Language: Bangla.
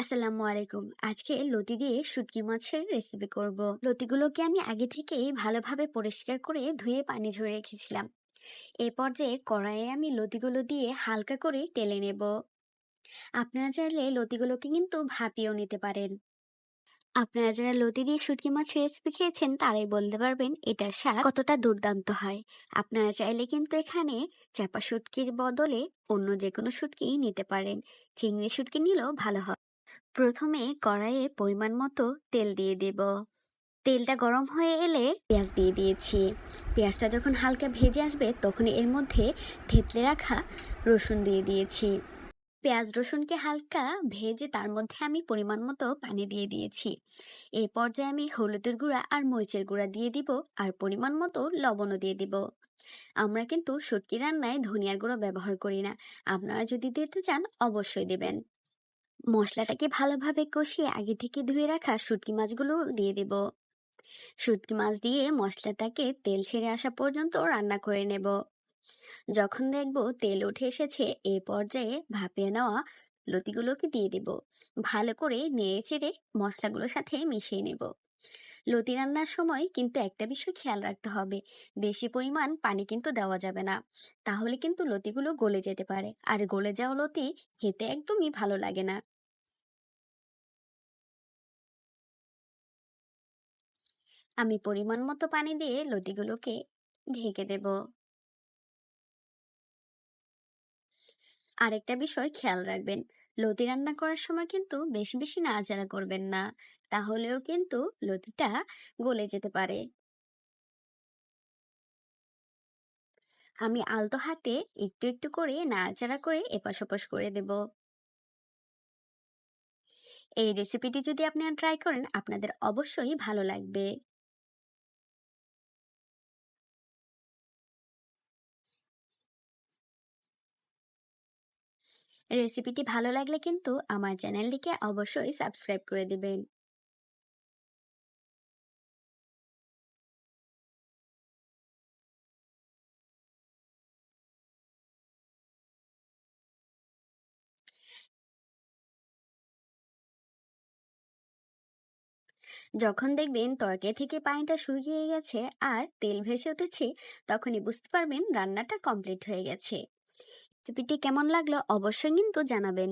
আসসালামু আলাইকুম। আজকে লতি দিয়ে শুটকি মাছের রেসিপি করব। লতিগুলোকে আমি আগে থেকেই ভালোভাবে পরিষ্কার করে ধুয়ে পানি ঝরে রেখেছিলাম। এই পর্যায়ে কড়াইয়ে আমি লতিগুলো দিয়ে হালকা করে টেলে নেব। আপনারা চাইলে লতিগুলোকে কিন্তু ভাপিয়েও নিতে পারেন। আপনারা যারা লতি দিয়ে শুটকি মাছের রেসিপি খেয়েছেন, তারাই বলতে পারবেন এটার স্বাদ কতটা দুর্দান্ত হয়। আপনারা চাইলে কিন্তু এখানে চাপা শুটকির বদলে অন্য যে কোনো শুটকি নিতে পারেন। চিংড়ি শুটকি নিলেও ভালো হয়। প্রথমে কড়াইয়ে পরিমাণ মতো তেল দিয়ে দেব। তেলটা গরম হয়ে এলে পেঁয়াজ দিয়ে দিয়েছি। পেঁয়াজটা যখন হালকা ভেজে আসবে তখন এর মধ্যে থেতলে রাখা রসুন দিয়ে দিয়েছি। পেঁয়াজ রসুনকে হালকা ভেজে তার মধ্যে আমি পরিমাণ মতো পানি দিয়ে দিয়েছি। এই পর্যায়ে আমি হলুদের গুঁড়া আর মরিচের গুঁড়া দিয়ে দিব আর পরিমাণ মতো লবণও দিয়ে দিব। আমরা কিন্তু শুটকি রান্নায় ধনিয়ার গুঁড়ো ব্যবহার করি না। আপনারা যদি দিতে চান, অবশ্যই দেবেন। মশলাটাকে ভালোভাবে কষিয়ে আগে থেকে ধুয়ে রাখা শুটকি মাছগুলো দিয়ে দেব। শুটকি মাছ দিয়ে মশলাটাকে তেল ছেড়ে আসা পর্যন্ত রান্না করে নেব। যখন দেখব তেল উঠে এসেছে, এ পর্যায়ে ভাপিয়ে নেওয়া লতিগুলোকে দিয়ে দেব। ভালো করে নেড়ে চেড়ে মশলাগুলোর সাথে মিশিয়ে নেব। লতি রান্নার সময় কিন্তু একটা বিষয় খেয়াল রাখতে হবে। বেশি পরিমাণ পানি কিন্তু দেওয়া যাবে না। তাহলে কিন্তু লতিগুলো গলে যেতে পারে। আর গলে যাওয়া লতি খেতে একদমই ভালো লাগে না। আমি পরিমাণ মতো পানি দিয়ে লতিগুলোকে ঢেকে দেব। আরেকটা বিষয় খেয়াল রাখবেন। লতি রান্না করার সময় কিন্তু বেশি বেশি নাড়াচাড়া করবেন না। তাহলেও কিন্তু লতিটা গলে যেতে পারে। আমি আলতো হাতে একটু একটু করে নাড়াচাড়া করে এপাশ ওপাশ করে দেব। এই রেসিপিটি যদি আপনারা ট্রাই করেন, আপনাদের অবশ্যই ভালো লাগবে। রেসিপিটি ভালো লাগলে কিন্তু আমার চ্যানেলটিকে অবশ্যই সাবস্ক্রাইব করে দিবেন। যখন দেখবেন তরকারি থেকে পানিটা শুকিয়ে গেছে আর তেল ভেসে উঠেছে, তখনই বুঝতে পারবেন রান্নাটা কমপ্লিট হয়ে গেছে। রেসিপিটি কেমন লাগল অবশ্যই কিন্তু জানাবেন।